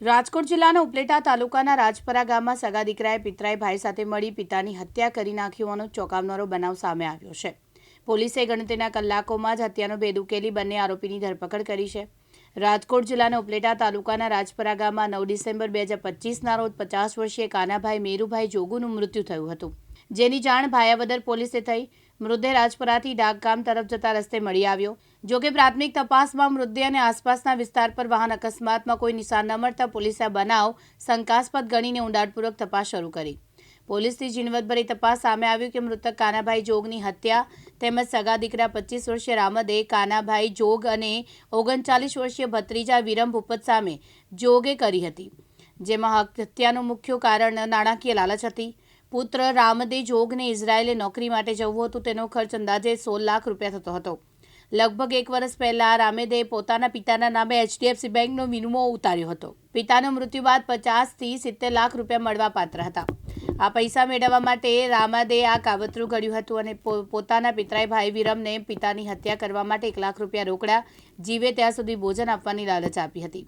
રાજકોટ જિલ્લાના ઉપલેટા તાલુકાના રાજપરા ગામમાં સગા દીકરાએ પિતરાઈ ભાઈ સાથે મળી પિતાની હત્યા કરી નાખી હોવાનો ચોંકાવનારો બનાવ સામે આવ્યો છે. પોલીસે ગણતરીના કલાકોમાં જ હત્યાનો ભેદ ઉકેલી બંને આરોપીની ધરપકડ કરી છે. રાજકોટ જિલ્લાના ઉપલેટા તાલુકાના રાજપરા ગામમાં નવ ડિસેમ્બર બે હજાર પચીસના રોજ પચાસ વર્ષીય કાનાભાઈ મેરુભાઈ જોગુનું મૃત્યુ થયું હતું. જેની જાણ ભાયાવદર પોલીસે થઈ. મૃતદેહ રાજપરાથી ડાકગામ તરફ જતા રસ્તે મળી આવ્યો. જોકે પ્રાથમિક તપાસમાં મૃતદેહ અને આસપાસના વિસ્તાર પર વાહન અકસ્માતમાં કોઈ નિશાન ન મળતા પોલીસે બનાવ શંકાસ્પદ ગણીને ઊંડાણપૂર્વક તપાસ શરૂ કરી. પોલીસની ઝીણવટભરી તપાસ સામે આવ્યું કે મૃતક કાનાભાઈ જોગની હત્યા તેમજ સગા દીકરા પચીસ વર્ષીય રામદે, કાનાભાઈ જોગ અને ઓગણચાલીસ વર્ષીય ભત્રીજા વિરમ ભૂપત સામે જોગે કરી હતી. જેમાં હત્યાનું મુખ્ય કારણ નાણાકીય લાલચ હતી. પુત્ર રામદે જોગને ઇઝરાયેલે નોકરી માટે જવું હતું, તેનો ખર્ચ અંદાજે સોળ લાખ રૂપિયા થતો હતો. લગભગ એક વર્ષ પહેલા રામેદે પોતાના પિતાના નામે એચડીએફસી બેંકનો વિનિમો ઉતાર્યો હતો. પિતાનું મૃત્યુ બાદ પચાસથી સિત્તેર લાખ રૂપિયા મળવા પાત્ર હતા. આ પૈસા મેળવવા માટે રામાદે આ કાવતરું ઘડ્યું હતું અને પોતાના પિતરાય ભાઈ વિરમને પિતાની હત્યા કરવા માટે એક લાખ રૂપિયા રોકડા જીવે ત્યાં સુધી ભોજન આપવાની લાલચ આપી હતી.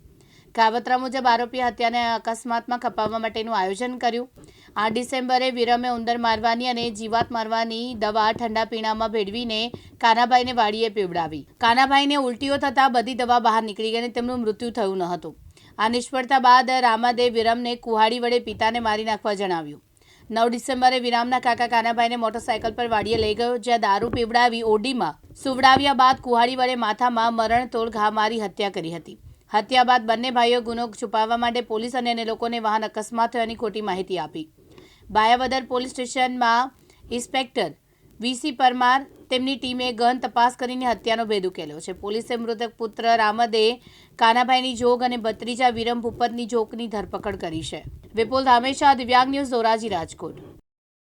કાવતરા મુજબ આરોપી હત્યાને અકસ્માતમાં ખપાવવા માટેનું આયોજન કર્યું. આ ડિસેમ્બરે વિરમે ઉંદર મારવાની અને જીવાત મારવાની દવા ઠંડા પીણામાં ભેળવીને કાનાભાઈને વાડીએ પીવડાવી. કાનાભાઈને ઉલટીઓ થતાં બધી દવા બહાર નીકળી ગઈ અને તેમનું મૃત્યુ થયું ન હતું. આ નિષ્ફળતા બાદ રામાદે વિરમને કુહાડી વડે પિતાને મારી નાખવા જણાવ્યું. નવ ડિસેમ્બરે વિરામના કાકા કાનાભાઈને મોટરસાયકલ પર વાડીએ લઈ ગયો, જ્યાં દારૂ પીવડાવી ઓડીમાં સુવડાવ્યા બાદ કુહાડી વડે માથામાં મરણતોલ ઘા મારી હત્યા કરી હતી. હત્યા બાદ બંને ભાઈઓ ગુનો છુપાવવા માટે પોલીસ અને અન્ય લોકોને વાહન અકસ્માત થયાની ખોટી માહિતી આપી. બાયાવદર પોલીસ સ્ટેશનમાં ઇન્સ્પેક્ટર વીસી પરમાર તેમની ટીમે ગહન તપાસ કરીને હત્યાનો ભેદ ઉકેલ્યો છે. પોલીસે મૃતક પુત્ર રામદે કાનાભાઈની જોગ અને ભત્રીજા વિરમ ભૂપતની જોગની ધરપકડ કરી છે. વિપુલ ધામેશા દિવ્યાંગ ન્યૂઝ ધોરાજી રાજકોટ.